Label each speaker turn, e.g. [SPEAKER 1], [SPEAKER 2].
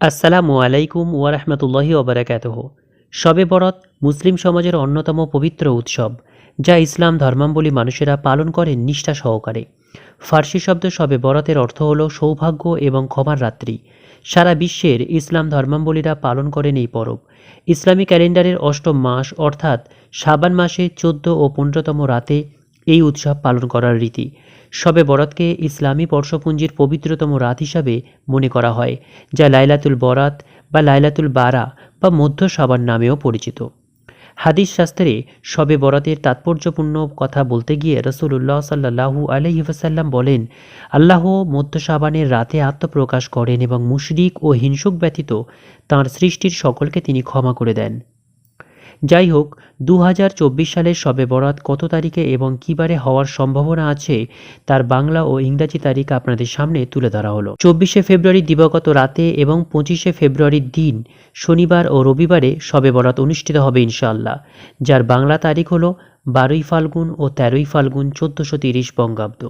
[SPEAKER 1] আসসালামু আলাইকুম ওয়ারহমতুল্লাহি ওবরাকাতহ শবে বরত মুসলিম সমাজের অন্যতম পবিত্র উৎসব, যা ইসলাম ধর্মাবলী মানুষেরা পালন করেন নিষ্ঠা সহকারে। ফার্সি শব্দ শবে বরতের অর্থ হল সৌভাগ্য এবং ক্ষমার রাত্রি। সারা বিশ্বের ইসলাম ধর্মাবলীরা পালন করেন এই পরব। ইসলামী ক্যালেন্ডারের অষ্টম মাস, অর্থাৎ শাবান মাসে চোদ্দ ও পনেরোতম রাতে এই উৎসব পালন করার রীতি। শবে বরাতকে ইসলামী বর্ষপুঞ্জির পবিত্রতম রাত হিসাবে মনে করা হয়, যা লাইলাতুল বরাত বা লাইলাতুল বারা বা মধ্য সাবান নামেও পরিচিত। হাদিস শাস্ত্রে শবে বরাতের তাৎপর্যপূর্ণ কথা বলতে গিয়ে রসুল্লাহ সাল্লাহু আলহি ওয়াসাল্লাম বলেন আল্লাহ মধ্য সাবানের রাতে আত্মপ্রকাশ করেন এবং মুশরিক ও হিংসুক ব্যতীত তাঁর সৃষ্টির সকলকে তিনি ক্ষমা করে দেন। যাই হোক দু হাজার চব্বিশ সালের শবে বরাত কত তারিখে এবং কী বারে হওয়ার সম্ভাবনা আছে, তার বাংলা ও ইংরাজি তারিখ আপনাদের সামনে তুলে ধরা হলো। চব্বিশে ফেব্রুয়ারি দিবাগত রাতে এবং পঁচিশে ফেব্রুয়ারির দিন, শনিবার ও রবিবারে শবে বরাত অনুষ্ঠিত হবে ইনশাআল্লাহ, যার বাংলা তারিখ হলো বারোই ফাল্গুন ও তেরোই ফাল্গুন চোদ্দোশো তিরিশ বঙ্গাব্দ।